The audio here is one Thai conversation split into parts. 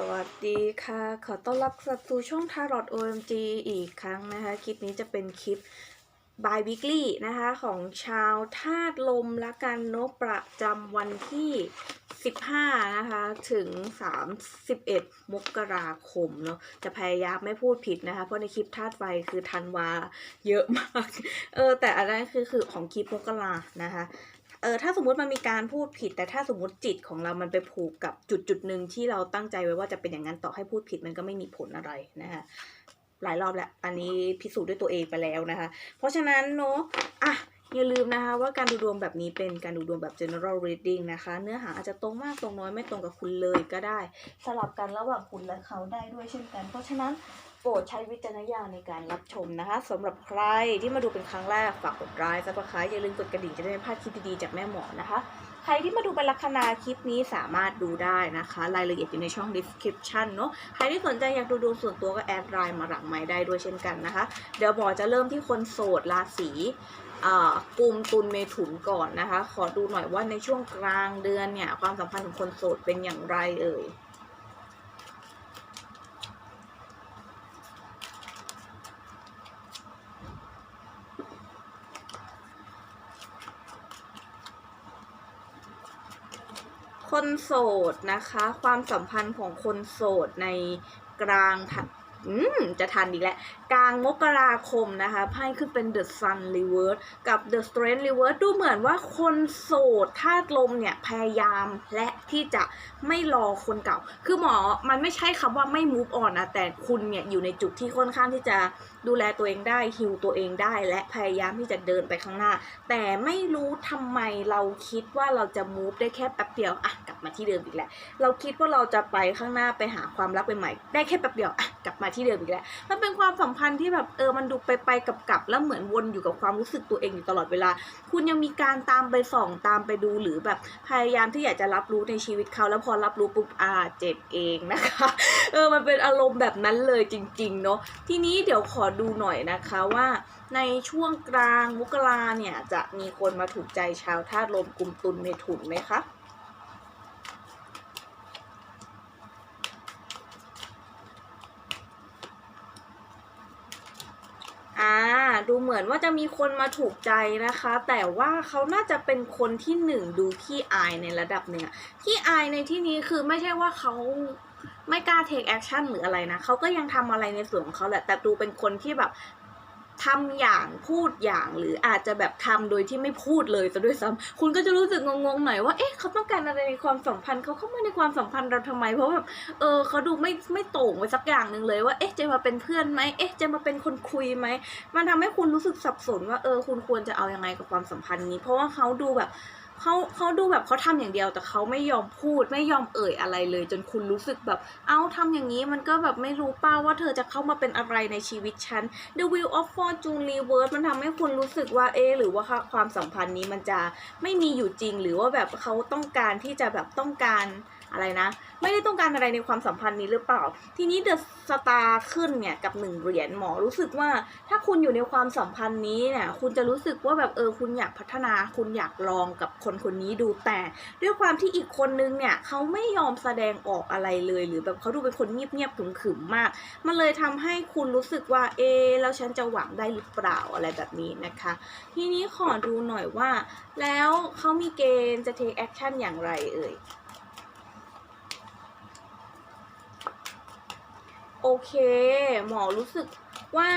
สวัสดีค่ะ ขอต้อนรับกลับสู่ช่อง Tarot OMG อีกครั้งนะคะ คลิปนี้จะเป็นคลิป by weekly นะคะ ของชาวธาตุลมละกันนอะประจำวันที่ 15 นะคะ ถึง 31 มกราคมเนอะจะพยายามไม่พูดผิดนะคะ เพราะในคลิปธาตุไฟคือธันวาเยอะมาก เออ แต่อันนั้นคือคือของคลิปมกรานะคะ เออถ้าสมมุติมันมีการพูดผิด แต่ถ้าสมมติจิตของเรามันไปผูกกับจุดจุดหนึ่งที่เราตั้งใจไว้ว่าจะเป็นอย่างนั้นต่อให้พูดผิดมันก็ไม่มีผลอะไรนะคะหลายรอบแล้วอันนี้พิสูจน์ด้วยตัวเองไปแล้วนะคะ เพราะฉะนั้นเนาะอะอย่าลืมนะคะว่าการดูดวงแบบนี้เป็นการดูดวงแบบ general reading นะคะ เนื้อหาอาจจะตรงมากตรงน้อยไม่ตรงกับคุณเลยก็ได้ สลับกันระหว่างคุณและเขาได้ด้วยเช่นกัน เพราะฉะนั้น ปรดใช้วิจารณญาณในการรับชมนะคะสำหรับใครที่มาดูเป็นครั้งแรกฝากกดไลค์ซับสไครต์อย่าลืมกดกระดิ่งจะได้ไม่พลาดคลิปดีๆจากแม่หมอนะคะ ใครที่มาดูเป็นลัคนาคลิปนี้สามารถดูได้นะคะ รายละเอียดอยู่ในช่อง description เนอะใครที่สนใจอยากดูดวงส่วนตัวก็แอดไลน์มาหลังไม้ได้ด้วยเช่นกันนะคะ เดี๋ยวหมอจะเริ่มที่คนโสดราศีอ่ากุมตุลเมถุนก่อนนะคะ ขอดูหน่อยว่าในช่วงกลางเดือนเนี่ยความสัมพันธ์ของคนโสดเป็นอย่างไรเอ่ย คนโสดนะคะ ความสัมพันธ์ของคนโสดในกลางทะอืมจะทันอีกแล้วกลางมกราคมนะคะไพ่ขึ้นเป็น The Sun Reverse กับ The Strength Reverse ดูเหมือนว่าคนโสดธาตุลมเนี่ยพยายามและที่จะไม่รอคนเก่า คือหมอมันไม่ใช่คำว่าไม่ move on นะแต่คุณเนี่ยอยู่ในจุดที่ค่อนข้างที่จะดูแลตัวเองได้ฮิวตัวเองได้ และพยายามที่จะเดินไปข้างหน้า แต่ไม่รู้ทำไมเราคิดว่าเราจะ move ได้แค่แป๊บเดียวอะ มาที่เดิมอีกแล้ว เราคิดว่าเราจะไปข้างหน้าไปหาความรักใหม่ๆได้แค่แป๊บเดียวอะกลับมาที่เดิมอีกแล้ว มันเป็นความสัมพันธ์ที่แบบเออมันดูไปไปกับกับๆแล้วเหมือนวนอยู่กับความรู้สึกตัวเองอยู่ตลอดเวลา คุณยังมีการตามไปส่องตามไปดูหรือแบบพยายามที่อยากจะรับรู้ในชีวิตเขาแล้วพอรับรู้ปุ๊บอ่าเจ็บเองนะคะเออมันเป็นอารมณ์แบบนั้นเลยจริงๆเนาะทีนี้เดี๋ยวขอดูหน่อยนะคะว่าในช่วงกลางมกราเนี่ยจะมีคนมาถูกใจชาวธาตุลมกลุ่มตุลเมถุนไหมคะ อ่าดูเหมือนว่าจะมีคนมาถูกใจนะคะ แต่ว่าเขาน่าจะเป็นคนที่หนึ่งดูขี้อายในระดับหนึ่งขี้อายในที่นี้คือไม่ใช่ว่าเขาไม่กล้าเทคแอคชั่นหรืออะไรนะเขาก็ยังทำอะไรในส่วนของเขาแหละแต่ดูเป็นคนที่แบบ ทำอย่างพูดอย่างหรืออาจจะแบบทำโดยที่ไม่พูดเลยซะด้วยซ้ำคุณก็จะรู้สึกงงๆหน่อยว่าเอ๊ะเขาต้องการอะไรในความสัมพันธ์เขาเข้ามาในความสัมพันธ์เราทำไม เพราะแบบเออเขาดูไม่ไม่โต่งไปสักอย่างหนึ่งเลยว่าเอ๊ะจะมาเป็นเพื่อนไหมเอ๊ะจะมาเป็นคนคุยไหมมันทำให้คุณรู้สึกสับสนว่าเออคุณควรจะเอายังไงกับความสัมพันธ์นี้ เพราะว่าเขาดูแบบ เขาเขาดูแบบเขาทำอย่างเดียวแต่เขาไม่ยอมพูดไม่ยอมเอ่ยอะไรเลย จนคุณรู้สึกแบบ เอ้าทำอย่างนี้มันก็แบบไม่รู้ป้าว่าเธอจะเข้ามาเป็นอะไรในชีวิตฉัน The Wheel of Fortune Reverse มันทำให้คุณรู้สึกว่าเอ๊หรือว่าความสัมพันธ์นี้มันจะไม่มีอยู่จริง หรือว่าแบบเขาต้องการที่จะแบบต้องการ อะไรนะ ไม่ได้ต้องการอะไรในความสัมพันธ์นี้หรือเปล่า ทีนี้เดอะสตาร์ขึ้นเนี่ยกับหนึ่งเหรียญหมอรู้สึกว่า ถ้าคุณอยู่ในความสัมพันธ์นี้เนี่ยคุณจะรู้สึกว่าแบบเออคุณอยากพัฒนา คุณอยากลองกับคนคนนี้ดูแต่ ด้วยความที่อีกคนนึงเนี่ยเขาไม่ยอมแสดงออกอะไรเลย หรือแบบเขาดูเป็นคนเงียบๆขึมมาก มันเลยทำให้คุณรู้สึกว่าเอะแล้วฉันจะหวังได้หรือเปล่าอะไรแบบนี้นะคะ ทีนี้ขอดูหน่อยว่า แล้วเขามีเกณฑ์จะ take action อย่างไรเอ่ย โอเค หมอรู้สึกว่า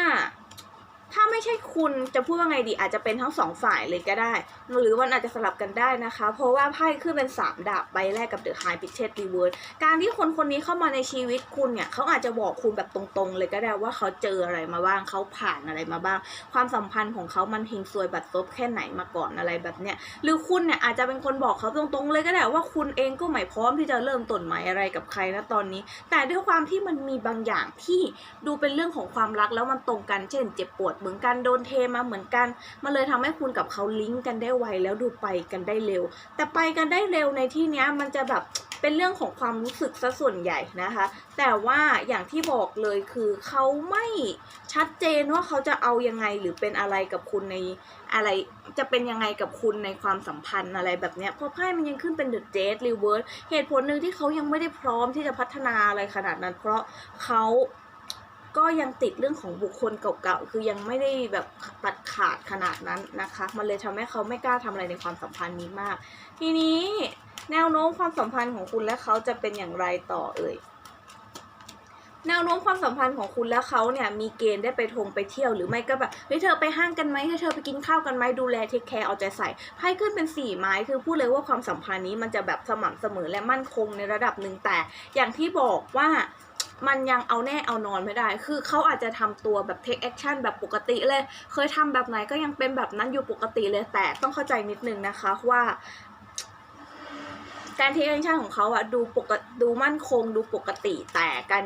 ถ้าไม่ใช่คุณจะพูดว่าไงดีอาจจะเป็นทั้งสองฝ่ายเลยก็ได้ หรือมันอาจจะสลับกันได้นะคะ เพราะว่าไพ่ขึ้นเป็นสามดาบใบแรกกับ The High Priestess Reverse การที่คนคนนี้เข้ามาในชีวิตคุณเนี่ยเขาอาจจะบอกคุณแบบตรงๆ เลยก็ได้ว่าเขาเจออะไรมาบ้างเขาผ่านอะไรมาบ้าง ความสัมพันธ์ของเขามันเฮงซวยบัดซบแค่ไหนมาก่อนอะไรแบบเนี้ยหรือคุณเนี่ยอาจจะเป็นคนบอกเขาตรงๆ เลยก็ได้ว่าคุณเองก็ไม่พร้อมที่จะเริ่มต้นใหม่อะไรกับใครนะตอนนี้ แต่ด้วยความที่มันมีบางอย่างที่ดูเป็นเรื่องของความรักแล้วมันตรงกันเช่น เจ็บปวดมือนกันโดนเทมาเหมือนกันมันเลยทำให้คุณกับเขาลิงก์กันได้ไวแล้วดูไปกันได้เร็ว แต่ไปกันได้เร็วในที่เนี้ยมันจะแบบเป็นเรื่องของความรู้สึกซะส่วนใหญ่นะคะ แต่ว่าอย่างที่บอกเลยคือเขาไม่ชัดเจนว่าเขาจะเอายังไงหรือเป็นอะไรกับคุณในอะไรจะเป็นยังไงกับคุณในความสัมพันธ์อะไรแบบเนี้ยเพราะไพ่มันยังขึ้นเป็นเดอะเจสรีเวิร์สเหตุผลหนึ่งที่เขายังไม่ได้พร้อมที่จะพัฒนาอะไรขนาดนั้น เพราะเขา ก็ยังติดเรื่องของบุคคลเก่าๆ คือยังไม่ได้แบบตัดขาดขนาดนั้นนะคะ มันเลยทำให้เขาไม่กล้าทำอะไรในความสัมพันธ์นี้มาก ทีนี้แนวโน้มความสัมพันธ์ของคุณและเขาจะเป็นอย่างไรต่อเอ่ย แนวโน้มความสัมพันธ์ของคุณและเขาเนี่ยมีเกณฑ์ได้ไปทงไปเที่ยวหรือไม่ก็แบบเฮ้ยเธอไปห้างกันไหมให้เธอไปกินข้าวกันไหมดูแลเทคแคร์เอาใจใส่ไพ่ขึ้นเป็นสี่ไม้คือพูดเลยว่าความสัมพันธ์นี้มันจะแบบสม่ำเสมอและมั่นคงในระดับหนึ่งแต่ อย่างที่บอกว่า มันยังเอาแน่เอานอนไม่ได้ คือเขาอาจจะทำตัวแบบเทคแอคชั่นแบบปกติเลย เคยทำแบบไหนก็ยังเป็นแบบนั้นอยู่ปกติเลย แต่ต้องเข้าใจนิดนึงนะคะว่า การเทคแอคชั่นของเขาอะดูปกติดูมั่นคงดูปกติแต่การ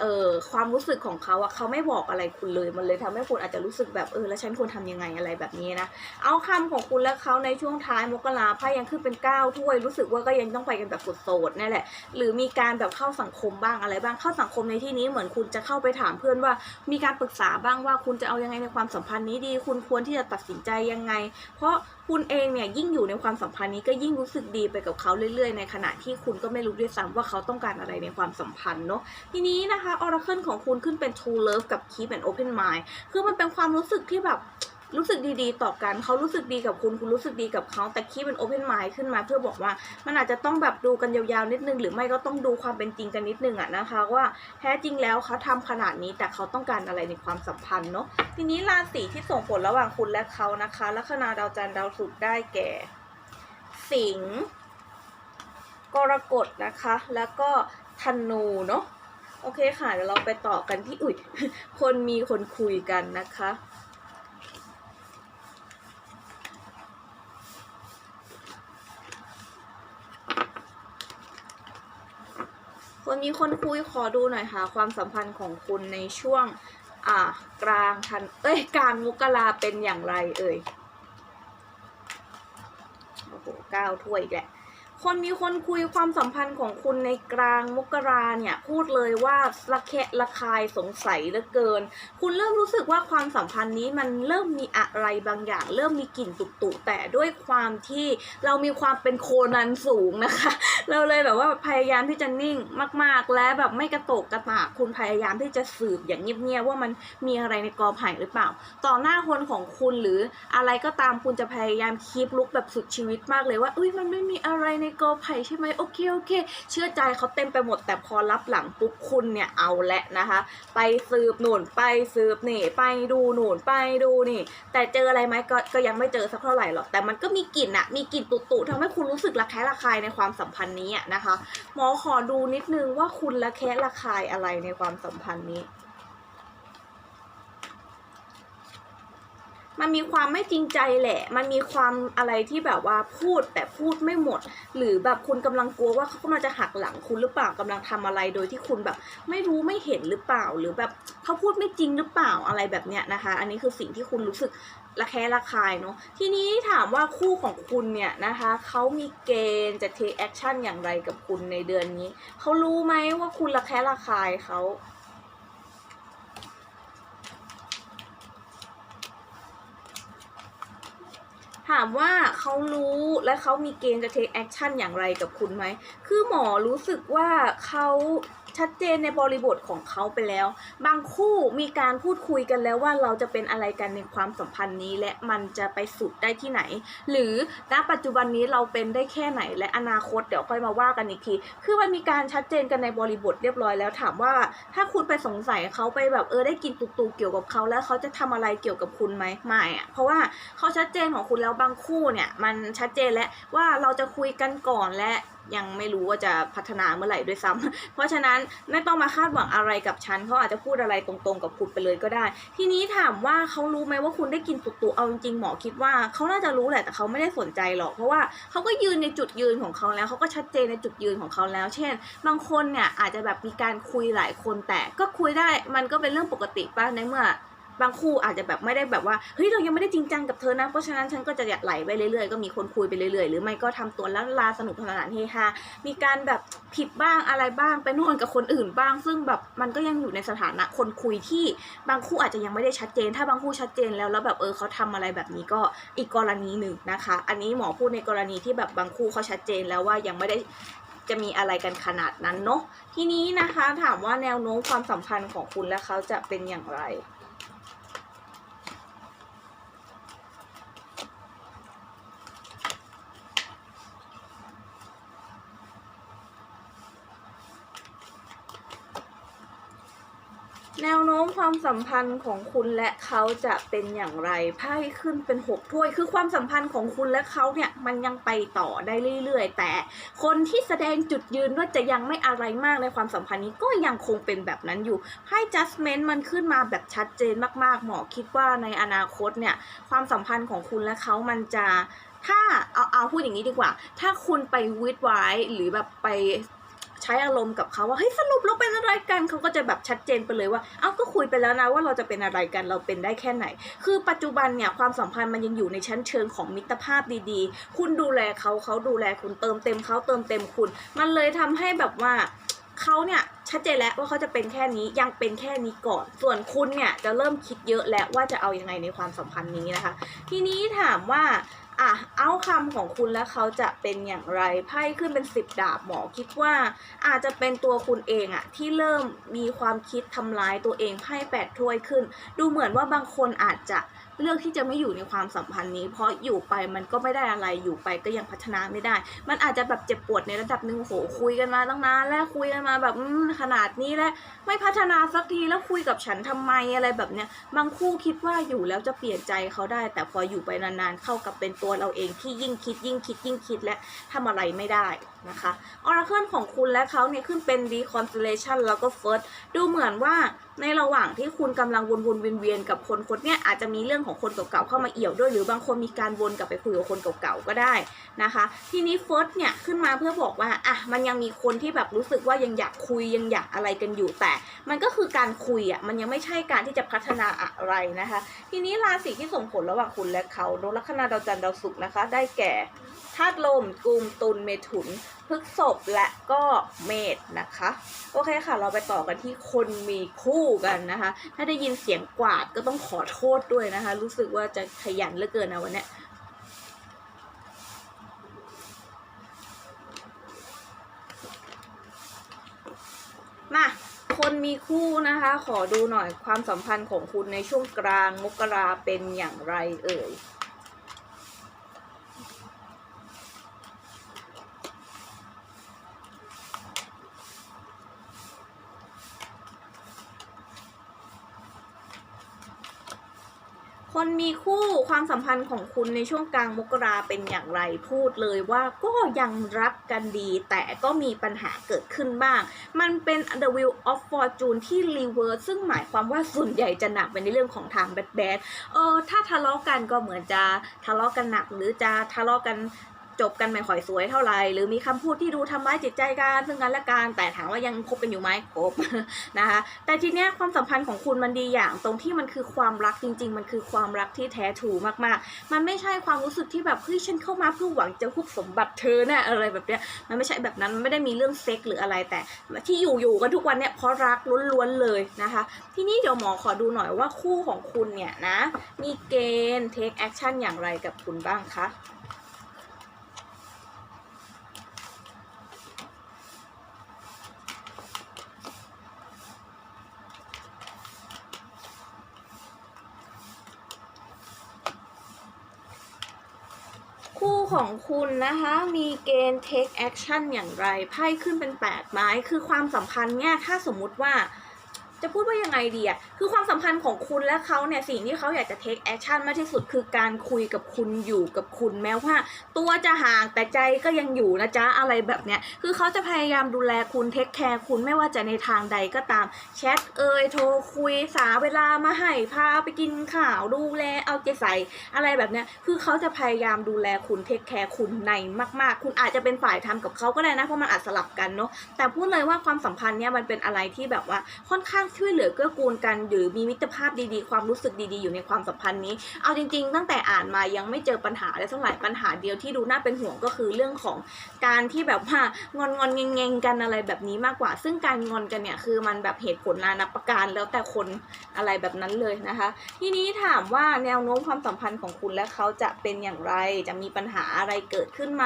เอ่อความรู้สึกของเขาอะเขาไม่บอกอะไรคุณเลย มันเลยทำให้คุณอาจจะรู้สึกแบบเออแล้วฉันควรทำยังไงอะไรแบบนี้นะ เอาคำของคุณและเขาในช่วงท้ายมกราไพ่ยังขึ้นเป็นก้าถ้วย รู้สึกว่าก็ยังต้องไปกันแบบโสดๆนั่นแหละ หรือมีการแบบเข้าสังคมบ้างอะไรบ้าง เข้าสังคมในที่นี้เหมือนคุณจะเข้าไปถามเพื่อนว่า มีการปรึกษาบ้างว่าคุณจะเอายังไงในความสัมพันธ์นี้ดี คุณควรที่จะตัดสินใจยังไง เพราะคุณเองเนี่ยยิ่งอยู่ในความสัมพันธ์นี้ก็ยิ่งรู้สึกดีไปกับเขาเรื่อยๆ ในขณะที่คุณก็ไม่รู้ด้วยซ้ำว่าเขาต้องการอะไรในความสัมพันธ์เนาะทีนี้นะคะออร์เคิลของคุณขึ้นเป็น True Love กับ Keep and Open Mind คือมันเป็นความรู้สึกที่แบบรู้สึกดีๆ ต่อกันเขารู้สึกดีกับคุณ คุณรู้สึกดีกับเขาแต่คีเป็นโอเพนไม d ขึ้นมาเพื่อบอกว่า มันอาจจะต้องแบบดูกันยาวๆนิดนึง หรือไม่ก็ต้องดูความเป็นจริงกันนิดนึงอะนะคะ ว่าแท้จริงแล้วเขาทำขนาดนี้แต่เขาต้องการอะไรในความสัมพันธ์เนาะทีนี้ราศีที่ส่งผลระหว่างคุณและเขานะคะลัคนาดาวจันทร์ดาวศุกร์ได้แก่ สิงห์กรกฎนะคะ แล้วก็ธนูเนาะ โอเคค่ะเดี๋ยวเราไปต่อกันที่อุ้ยคนมีคนคุยกันนะคะ คนมีคนคุยขอดูหน่อยค่ะ ความสัมพันธ์ของคุณในช่วงอ่ากลางทันเอ้ยกลางมุกราเป็นอย่างไรเอ่ยโอ้โหเก้าถ้วยอีกแหละ คนมีคนคุยความสัมพันธ์ของคุณในกลางมกราเนี่ย พูดเลยว่าระแคะระคายสงสัยเหลือเกิน คุณเริ่มรู้สึกว่าความสัมพันธ์นี้มันเริ่มมีอะไรบางอย่าง เริ่มมีกลิ่นตุตุแต่ด้วยความที่เรามีความเป็นโคนันสูงนะคะ เราเลยแบบว่าพยายามที่จะนิ่งมาก ๆ และแบบไม่กระโตกกระตากคุณพยายามที่จะสืบอย่างเงียบๆว่ามันมีอะไรในกอไผ่หรือเปล่า ต่อหน้าคนของคุณหรืออะไรก็ตามคุณจะพยายามคีปลุกแบบสุดชีวิตมากเลยว่าอุ้ยมันไม่มีอะไรในโกไผ่ใช่ไหมโอเคโอเค เชื่อใจเขาเต็มไปหมดแต่พอรับหลังปุ๊บคุณเนี่ยเอาและนะคะ ไปสืบหนุนไปสืบนี่ ไปดูหนุนไปดูนี่ แต่เจออะไรไหมก็ก็ยังไม่เจอสักเท่าไหร่หรอกแต่มันก็มีกลิ่นอะมีกลิ่นตุ่ๆทำให้คุณรู้สึกระแคะระคายในความสัมพันธ์นี้นะคะ หมอขอดูนิดนึงว่าคุณระแคะระคายอะไรในความสัมพันธ์นี้ มันมีความไม่จริงใจแหละ มันมีความอะไรที่แบบว่าพูดแต่พูดไม่หมด หรือแบบคุณกำลังกลัวว่าเขากำลังจะหักหลังคุณหรือเปล่ากำลังทำอะไรโดยที่คุณแบบ ไม่รู้ไม่เห็นหรือเปล่า หรือแบบเขาพูดไม่จริงหรือเปล่าอะไรแบบเนี้ยนะคะ อันนี้คือสิ่งที่คุณรู้สึกระแคะระคายเนาะทีนี้ถามว่าคู่ของคุณเนี่ยนะคะเขามีเกณฑ์จะ take action อย่างไรกับคุณในเดือนนี้เขารู้ไหมว่าคุณระแคะระคายเขา ถามว่าเขารู้และเขามีเกณฑ์จะ take action อย่างไรกับคุณไหม คือหมอรู้สึกว่าเขา ชัดเจนในบริบทของเขาไปแล้ว บางคู่มีการพูดคุยกันแล้วว่าเราจะเป็นอะไรกันในความสัมพันธ์นี้ และมันจะไปสุดได้ที่ไหน หรือณปัจจุบันนี้เราเป็นได้แค่ไหน และอนาคตเดี๋ยวค่อยมาว่ากันอีกที คือมันมีการชัดเจนกันในบริบทเรียบร้อยแล้วถามว่า ถ้าคุณไปสงสัยเขาไปแบบเออได้กินตุกตูเกี่ยวกับเขาแล้วเขาจะทำอะไรเกี่ยวกับคุณไหมไม่อะเพราะว่าเขาชัดเจนของคุณแล้วบางคู่เนี่ยมันชัดเจนแล้วว่าเราจะคุยกันก่อนและ ยังไม่รู้ว่าจะพัฒนาเมื่อไหร่ด้วยซ้ำเพราะฉะนั้นไม่ต้องมาคาดหวังอะไรกับฉันเขาอาจจะพูดอะไรตรงๆกับคุณไปเลยก็ได้ ทีนี้ถามว่าเขารู้ไหมว่าคุณได้กินตุกตูเอาจริงๆหมอคิดว่าเขาน่าจะรู้แหละแต่เขาไม่ได้สนใจหรอก เพราะว่าเขาก็ยืนในจุดยืนของเขาแล้วเขาก็ชัดเจนในจุดยืนของเขาแล้ว เช่น บางคนเนี่ยอาจจะแบบมีการคุยหลายคนแต่ก็คุยได้มันก็เป็นเรื่องปกติป่ะในเมื่อ บางคู่อาจจะแบบไม่ได้แบบว่าเฮ้ยเรายังไม่ได้จริงจังกับเธอนะ เพราะฉะนั้นฉันก็จะไหลไปเรื่อยๆก็มีคนคุยไปเรื่อยๆ หรือไม่ก็ทำตัวละลาสนุกสนานเฮฮา มีการแบบผิดบ้างอะไรบ้างไปนอนกับคนอื่นบ้าง ซึ่งแบบมันก็ยังอยู่ในสถานะคนคุยที่บางคู่อาจจะยังไม่ได้ชัดเจน ถ้าบางคู่ชัดเจนแล้วแล้วแบบเออเขาทำอะไรแบบนี้ก็อีกกรณีหนึ่งนะคะ อันนี้หมอพูดในกรณีที่แบบบางคู่เขาชัดเจนแล้วว่ายังไม่ได้จะมีอะไรกันขนาดนั้นเนาะทีนี้นะคะถามว่าแนวโน้มความสัมพันธ์ของคุณและเขาจะเป็นอย่างไร แนวโน้มความสัมพันธ์ของคุณและเขาจะเป็นอย่างไรไพ่ขึ้นเป็นหกถ้วย คือความสัมพันธ์ของคุณและเขาเนี่ยมันยังไปต่อได้เรื่อยๆ แต่คนที่แสดงจุดยืนว่าจะยังไม่อะไรมากในความสัมพันธ์นี้ก็ยังคงเป็นแบบนั้นอยู่ไพ่ judgment มันขึ้นมาแบบชัดเจนมากๆหมอคิดว่าในอนาคตเนี่ยความสัมพันธ์ของคุณและเขามันจะถ้าเอาเอาพูดอย่างนี้ดีกว่า ถ้าคุณไปวิดไว้หรือแบบไป ใช้อารมณ์กับเขาว่าเฮ้ยสรุปเราเป็นอะไรกันเขาก็จะแบบชัดเจนไปเลยว่า เอ้าก็คุยไปแล้วนะว่าเราจะเป็นอะไรกันเราเป็นได้แค่ไหน คือปัจจุบันเนี่ยความสัมพันธ์มันยังอยู่ในชั้นเชิงของมิตรภาพดีๆ คุณดูแลเขาเขาดูแลคุณเติมเต็มเขาเติมเต็มคุณ มันเลยทำให้แบบว่าเขาเนี่ยชัดเจนแล้วว่าเขาจะเป็นแค่นี้ยังเป็นแค่นี้ก่อน ส่วนคุณเนี่ยจะเริ่มคิดเยอะแล้วว่าจะเอายังไงในความสัมพันธ์นี้นะคะ ทีนี้ถามว่า อะเอาคำของคุณแล้วเขาจะเป็นอย่างไรไพ่ขึ้นเป็นสิบดาบหมอคิดว่า อาจจะเป็นตัวคุณเองอะที่เริ่มมีความคิดทำร้ายตัวเองไพ่แปดถ้วยขึ้น ดูเหมือนว่าบางคนอาจจะ เลือกที่จะไม่อยู่ในความสัมพันธ์นี้ เพราะอยู่ไปมันก็ไม่ได้อะไรอยู่ไปก็ยังพัฒนาไม่ได้ มันอาจจะแบบเจ็บปวดในระดับหนึ่งโหคุยกันมาตั้งนานแล้วคุยกันมาแบบขนาดนี้แล้วไม่พัฒนาสักทีแล้วคุยกับฉันทำไมอะไรแบบเนี้ยบางคู่คิดว่าอยู่แล้วจะเปลี่ยนใจเขาได้ แต่พออยู่ไปนานๆเข้ากับเป็นตัวเราเองที่ยิ่งคิดยิ่งคิดยิ่งคิดและทำอะไรไม่ได้นะคะออราเคิลของคุณและเขาเนี่ยขึ้นเป็น reconciliation แล้วก็ first ดูเหมือนว่าในระหว่างที่คุณกำลังวนๆเวียนๆกับคนคนนี้อาจจะมีเรื่องของคนเก่าๆเข้ามาเอี่ยวด้วย หรือบางคนมีการวนกลับไปคุยกับคนเก่าๆก็ได้นะคะ ทีนี้เฟิร์สเนี่ยขึ้นมาเพื่อบอกว่าอะมันยังมีคนที่แบบรู้สึกว่ายังอยากคุยยังอยากอะไรกันอยู่แต่ มันก็คือการคุยอะมันยังไม่ใช่การที่จะพัฒนาอะไรนะคะ ทีนี้ราศีที่ส่งผลระหว่างคุณและเขาโดยลัคนาดาวจันทร์ดาวศุกร์นะคะ ได้แก่ ธาตุลมกุมตุลเมถุนพฤษภและก็เมษนะคะ โอเคค่ะ เราไปต่อกันที่คนมีคู่กันนะคะ ถ้าได้ยินเสียงกวาดก็ต้องขอโทษด้วยนะคะ รู้สึกว่าจะขยันเหลือเกินนะวันนี้มาคนมีคู่นะคะ ขอดูหน่อยความสัมพันธ์ของคุณในช่วงกลางมกราเป็นอย่างไรเอ่ย มีคู่ความสัมพันธ์ของคุณในช่วงกลางมกราเป็นอย่างไรพูดเลยว่าก็ยังรักกันดี แต่ก็มีปัญหาเกิดขึ้นบ้าง มันเป็น The Wheel of Fortune ที่ reverse ซึ่งหมายความว่าส่วนใหญ่จะหนักไปในเรื่องของทางแบดแบดเออถ้าทะเลาะกันก็เหมือนจะทะเลาะกันหนักหรือจะทะเลาะกัน จบกันไม่ค่อยสวยเท่าไหร่หรือมีคำพูดที่ดูทำร้ายจิตใจกันซึ่งกันและกันแต่ถามว่ายังคบกันอยู่ไหมคบนะคะ แต่ทีเนี้ยความสัมพันธ์ของคุณมันดีอย่าง ตรงที่มันคือความรักจริง ๆ มันคือความรักที่แท้ทรูมากๆ มันไม่ใช่ความรู้สึกที่แบบเฮ้ยฉันเข้ามาเพื่อหวังจะฮุบสมบัติเธอนะอะไรแบบเนี้ยมันไม่ใช่แบบนั้นมันไม่ได้มีเรื่องเซ็กหรืออะไรแต่ที่อยู่อยู่กันทุกวันเนี่ยเพราะรักล้วนๆเลยนะคะ ทีนี้เดี๋ยวหมอขอดูหน่อยว่าคู่ของคุณเนี่ยนะ มีเกณฑ์ take action อย่างไรกับคุณบ้างคะ คู่ ของคุณนะคะ มีเกณฑ์ take action อย่างไร ไพ่ขึ้นเป็นแปดไม้ คือความสัมพันธ์เนี่ย ถ้าสมมุติว่า จะพูดว่ายังไงดีอะคือความ สัมพันธ์ของคุณและเขาเนี่ยสิ่งที่เขาอยากจะ take action มากที่สุดคือการคุยกับคุณอยู่กับคุณแม้ว่า ตัวจะห่างแต่ใจก็ยังอยู่นะจ๊ะอะไรแบบเนี้ยคือเขาจะพยายามดูแลคุณเทคแคร์คุณไม่ว่าจะในทางใดก็ตามแชทเอ่ยโทรคุยสาเวลามาให้พาไปกินข้าวดูแลเอาใจใส่อะไรแบบเนี้ยคือเขาจะพยายามดูแลคุณเทคแคร์คุณในมาก ๆ คุณอาจจะเป็นฝ่ายทำกับเขาก็ได้นะเพราะมันอาจสลับกันเนาะแต่พูดเลยว่าความสัมพันธ์เนี่ยมันเป็นอะไรที่แบบว่าค่อนข้างช่วยเหลือเกื้อกูลกันหรือมีมิตรภาพดีๆ ความรู้สึกดีๆ อยู่ในความสัมพันธ์นี้ เอาจริง ๆ ตั้งแต่อ่านมายังไม่เจอปัญหาอะไรสักหลายปัญหาเดียวที่ดูน่าเป็นห่วงก็คือเรื่องของการที่แบบว่างอนงอนๆเงงๆกันอะไรแบบนี้มากกว่า ซึ่งการงอนกันเนี่ยคือมันแบบเหตุผลนานับประการแล้วแต่คนอะไรแบบนั้นเลยนะคะ ทีนี้ถามว่าแนวโน้มความสัมพันธ์ของคุณและเขาจะเป็นอย่างไร จะมีปัญหาอะไรเกิดขึ้นไหม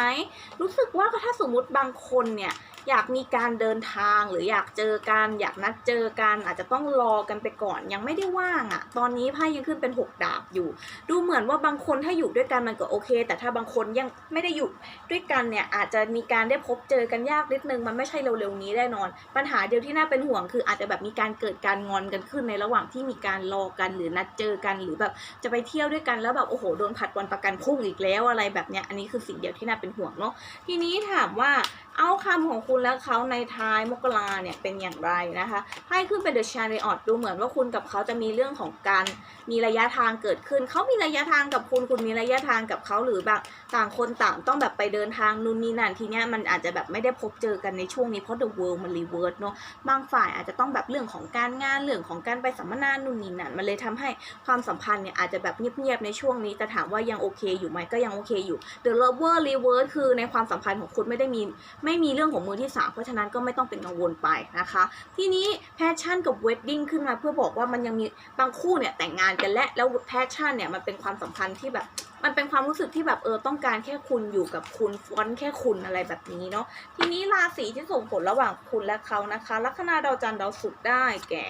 รู้สึกว่าถ้าสมมติบางคนเนี่ย อยากมีการเดินทางหรืออยากเจอกันอยากนัดเจอกันอาจจะต้องรอกันไปก่อนยังไม่ได้ว่างอะ่ะ ตอนนี้ไพ่ยังขึ้นเป็นหกดาบอยู่ ดูเหมือนว่าบางคนถ้าอยู่ด้วยกันมันก็โอเค แต่ถ้าบางคนยังไม่ได้อยู่ด้วยกันเนี่ยอาจจะมีการได้พบเจอกันยากนิดนึงมันไม่ใช่เร็วๆนี้แน่นอน ปัญหาเดียวที่น่าเป็นห่วงคืออาจจะแบบมีการเกิดการงอนกันขึ้นในระหว่างที่มีการรอกันหรือนัดเจอกันหรือแบบจะไปเที่ยวด้วยกันแล้วแบบโอ้โหโดนผัดวันประกันพรุ่งอีกแล้วอะไรแบบเนี้ยอันนี้คือสิ่งเดียวที่น่าเป็นห่วงเนาะทีนี้ถามว่าเอาคำของคุณและเขาในท้ายมกราเนี่ยเป็นอย่างไรนะคะไพ่ขึ้นเป็นเดอะชาริออตดูเหมือนว่าคุณกับเขาจะมีเรื่องของการมีระยะทางเกิดขึ้น เขามีระยะทางกับคุณคุณมีระยะทางกับเขาหรือแบบ ต่างคนต่างต้องแบบไปเดินทางนู่นนี่นั่นทีเนี้ยมันอาจจะแบบไม่ได้พบเจอกันในช่วงนี้เพราะ The World มัน reverse เนาะบางฝ่ายอาจจะต้องแบบเรื่องของการงานเรื่องของการไปสัมมนานู่นนี่นั่นมันเลยทำให้ความสัมพันธ์เนี่ยอาจจะแบบเงียบๆในช่วงนี้แต่ถามว่ายังโอเคอยู่ไหมก็ยังโอเคอยู่ The Lover reverse คือในความสัมพันธ์ของคุณไม่ได้มีไม่มีเรื่องของมือที่3เพราะฉะนั้นก็ไม่ต้องเป็นกังวลไปนะคะ ทีนี้แพชชั่นกับเวดดิ้งขึ้นมาเพื่อบอกว่ามันยังมีบางคู่เนี่ยแต่งงานกันและแล้วแพชชั่นเนี่ยมันเป็นความสัมพันธ์ที่แบบ มันเป็นความรู้สึกที่แบบเออต้องการแค่คุณอยู่กับคุณฟอนต์แค่คุณอะไรแบบนี้เนาะทีนี้ราศีที่ส่งผลระหว่างคุณและเขานะคะลัคนาดาวจันทร์ดาวศุกร์ได้แก่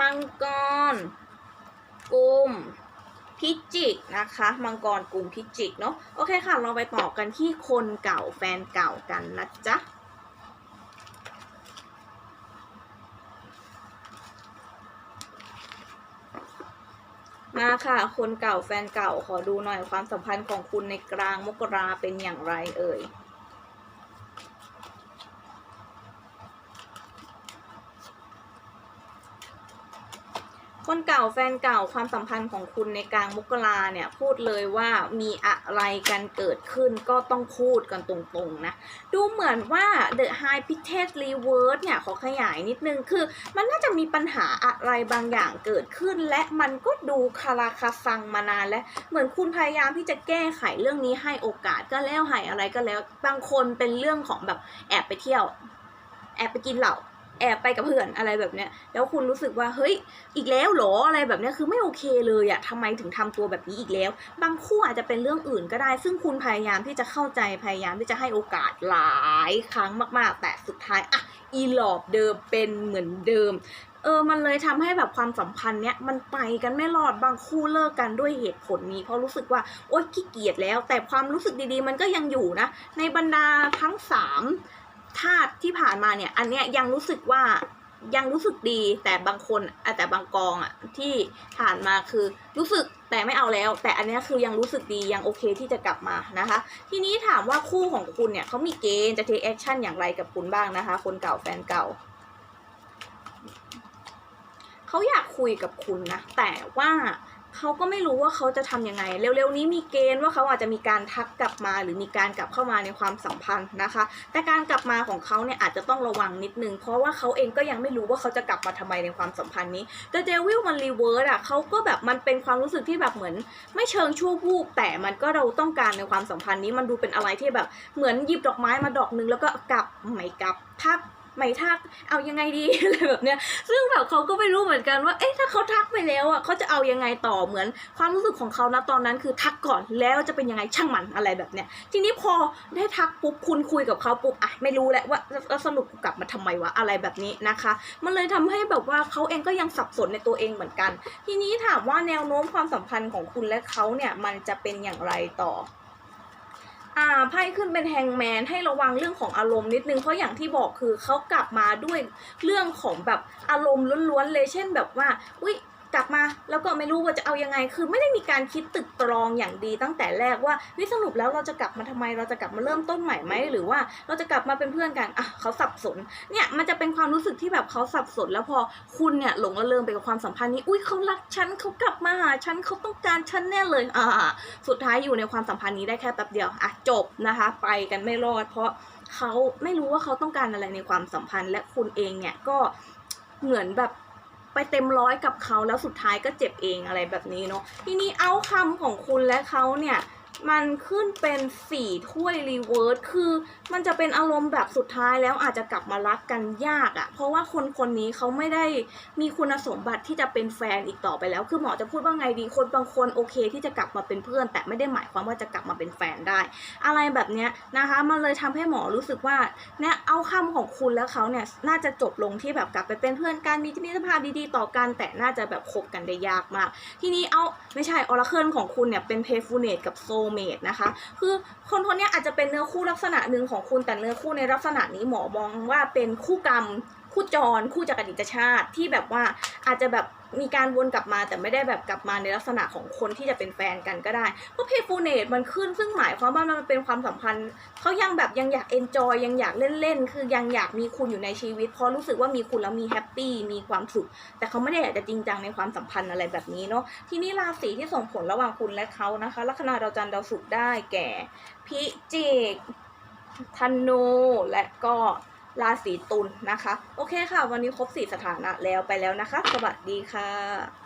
มังกรกุมพิจิกนะคะ มังกรกลุ่มพิจิกเนาะโอเคค่ะ เราไปต่อกันที่คนเก่าแฟนเก่ากันนะจ๊ะ มาค่ะ คนเก่าแฟนเก่าขอดูหน่อยความสัมพันธ์ของคุณในกลางมกราเป็นอย่างไรเอ่ย คนเก่าแฟนเก่าความสัมพันธ์ของคุณในกลางมกราเนี่ยพูดเลยว่ามีอะไรกันเกิดขึ้นก็ต้องพูดกันตรงๆนะ ดูเหมือนว่า The High p i t e d Reverse เนี่ยขอขยายนิดนึงคือ มันน่าจะมีปัญหาอะไรบางอย่างเกิดขึ้น และมันก็ดูคาราคาซังมานานแล้ว เหมือนคุณพยายามที่จะแก้ไขเรื่องนี้ให้โอกาสก็แล้วให้อะไรก็แล้วบางคนเป็นเรื่องของแบบแอบไปเที่ยว แอบไปกินเหล้า แอบไปกับเพื่อนอะไรแบบเนี้ยแล้วคุณรู้สึกว่าเฮ้ยอีกแล้วเหรออะไรแบบเนี้ยคือไม่โอเคเลยอะทำไมถึงทำตัวแบบนี้อีกแล้ว บางคู่อาจจะเป็นเรื่องอื่นก็ได้ ซึ่งคุณพยายามที่จะเข้าใจพยายามที่จะให้โอกาสหลายครั้งมาก ๆ แต่สุดท้ายอะอีหลอบเดิมเป็นเหมือนเดิมเออ มันเลยทำให้แบบความสัมพันธ์เนี้ยมันไปกันไม่รอด บางคู่เลิกกันด้วยเหตุผลนี้ เพราะรู้สึกว่า โอ๊ยขี้เกียจแล้ว แต่ความรู้สึกดีๆ มันก็ยังอยู่นะ ในบรรดาทั้งสาม ธาตุที่ผ่านมาเนี่ย อันเนี้ยยังรู้สึกว่ายังรู้สึกดีแต่บางคนอะแต่บางกองอะที่ผ่านมาคือรู้สึกแต่ไม่เอาแล้ว แต่อันเนี้ยคือยังรู้สึกดียังโอเคที่จะกลับมานะคะ ทีนี้ถามว่าคู่ของคุณเนี่ยเขามีเกณฑ์จะ take action อย่างไรกับคุณบ้างนะคะ คนเก่าแฟนเก่าเขาอยากคุยกับคุณนะแต่ว่า เขาก็ไม่รู้ว่าเขาจะทำยังไง เร็วๆนี้มีเกณฑ์ว่าเขาอาจจะมีการทักกลับมา หรือมีการกลับเข้ามาในความสัมพันธ์นะคะ แต่การกลับมาของเขาเนี่ยอาจจะต้องระวังนิดนึง เพราะว่าเขาเองก็ยังไม่รู้ว่าเขาจะกลับมาทำไมในความสัมพันธ์นี้แต่เดวิลมันรีเวิร์สอะเขาก็แบบมันเป็นความรู้สึกที่แบบเหมือน ไม่เชิงชั่ววูบแต่มันก็เราต้องการในความสัมพันธ์นี้มันดูเป็นอะไรที่แบบเหมือนหยิบดอกไม้มาดอกนึงแล้วก็กลับไม่กลับทัก ไม่ทักเอายังไงดีอะไรแบบเนี้ยซึ่งแบบเขาก็ไม่รู้เหมือนกันว่าเอ๊ะถ้าเขาทักไปแล้วอะเขาจะเอายังไงต่อเหมือน ความรู้สึกของเขานะตอนนั้นคือทักก่อนแล้วจะเป็นยังไงช่างมันอะไรแบบเนี้ยทีนี้พอได้ทักปุ๊บคุณคุยกับเขาปุ๊บอะไม่รู้แหละว่าแล้วสรุปกูกลับมาทำไมวะอะไรแบบนี้นะคะ มันเลยทำให้แบบว่าเขาเองก็ยังสับสนในตัวเองเหมือนกัน ทีนี้ถามว่าแนวโน้มความสัมพันธ์ของคุณและเขาเนี่ยมันจะเป็นอย่างไรต่อ อ่าไพ่ขึ้นเป็นแฮงแมนให้ระวังเรื่องของอารมณ์นิดนึงเพราะอย่างที่บอกคือเขากลับมาด้วยเรื่องของแบบอารมณ์ล้วนๆเลยเช่นแบบว่าอุ้ย กลับมาแล้วก็ไม่รู้ว่าจะเอายังไง คือไม่ได้มีการคิดตึกตรองอย่างดีตั้งแต่แรกว่าเฮ้ยสรุปแล้วเราจะกลับมาทำไมเราจะกลับมาเริ่มต้นใหม่ไหมหรือว่าเราจะกลับมาเป็นเพื่อนกันอะเขาสับสนเนี่ยมันจะเป็นความรู้สึกที่แบบเขาสับสน แล้วพอคุณเนี่ยหลงระเริงไปกับความสัมพันธ์นี้อุ้ยเขารักฉันเขากลับมาหาฉันเขาต้องการฉันแน่เลยอ่าสุดท้ายอยู่ในความสัมพันธ์นี้ได้แค่แป๊บเดียวอะจบนะคะ ไปกันไม่รอด เพราะเขาไม่รู้ว่าเขาต้องการอะไรในความสัมพันธ์ และคุณเองเนี่ยก็เหมือนแบบ ไปเต็มร้อยกับเขาแล้วสุดท้ายก็เจ็บเองอะไรแบบนี้เนาะทีนี้เอาคำของคุณและเขาเนี่ย มันขึ้นเป็นสี่ถ้วยรีเวิร์สคือมันจะเป็นอารมณ์แบบสุดท้ายแล้วอาจจะกลับมารักกันยากอะ่ะ เพราะว่าคนคนนี้เขาไม่ได้มีคุณสมบัติที่จะเป็นแฟนอีกต่อไปแล้ว คือหมอจะพูดว่าไงดีคนบางคนโอเคที่จะกลับมาเป็นเพื่อน แต่ไม่ได้หมายความว่าจะกลับมาเป็นแฟนได้ อะไรแบบเนี้ยนะคะ มันเลยทำให้หมอรู้สึกว่าเนี่ยเอาคำของคุณแล้วเขาเนี่ยน่าจะจบลงที่แบบกลับไปเป็นเพื่อนกันมีมิตรภาพดีๆต่อกัน แต่น่าจะแบบคบกันได้ยากมาก ทีนี้เอาไม่ใช่ออร์เคิลของคุณเนี่ยเป็นเพฟูเนตกับโซเมดนะคะ คือคนคนนี้อาจจะเป็นเนื้อคู่ลักษณะหนึ่งของคุณแต่เนื้อคู่ในลักษณะนี้หมอมองว่าเป็นคู่กรรม คู่จรคู่จักรดิตชาติที่แบบว่าอาจจะแบบมีการวนกลับมาแต่ไม่ได้แบบกลับมาในลักษณะของคนที่จะเป็นแฟนกันก็ได้ เพราะเพฟูเนตมันขึ้นซึ่งหมายความว่ามันเป็นความสัมพันธ์เขายังแบบยังอยากเอนจอยยังอยากเล่นๆ คือยังอยากมีคุณอยู่ในชีวิตเพราะรู้สึกว่ามีคุณแล้วมีแฮปปี้มีความสุข แต่เขาไม่ได้อยากจะจริงจังในความสัมพันธ์อะไรแบบนี้เนาะทีนี้ราศีที่ส่งผลระหว่างคุณและเขานะคะลัคนาดาวจันทร์ดาวศุกร์ได้แก่ พิจิกธนูและก็ ราศีตุลนะคะ โอเคค่ะ วันนี้ครบสี่สถานะแล้วไปแล้วนะคะ สวัสดีค่ะ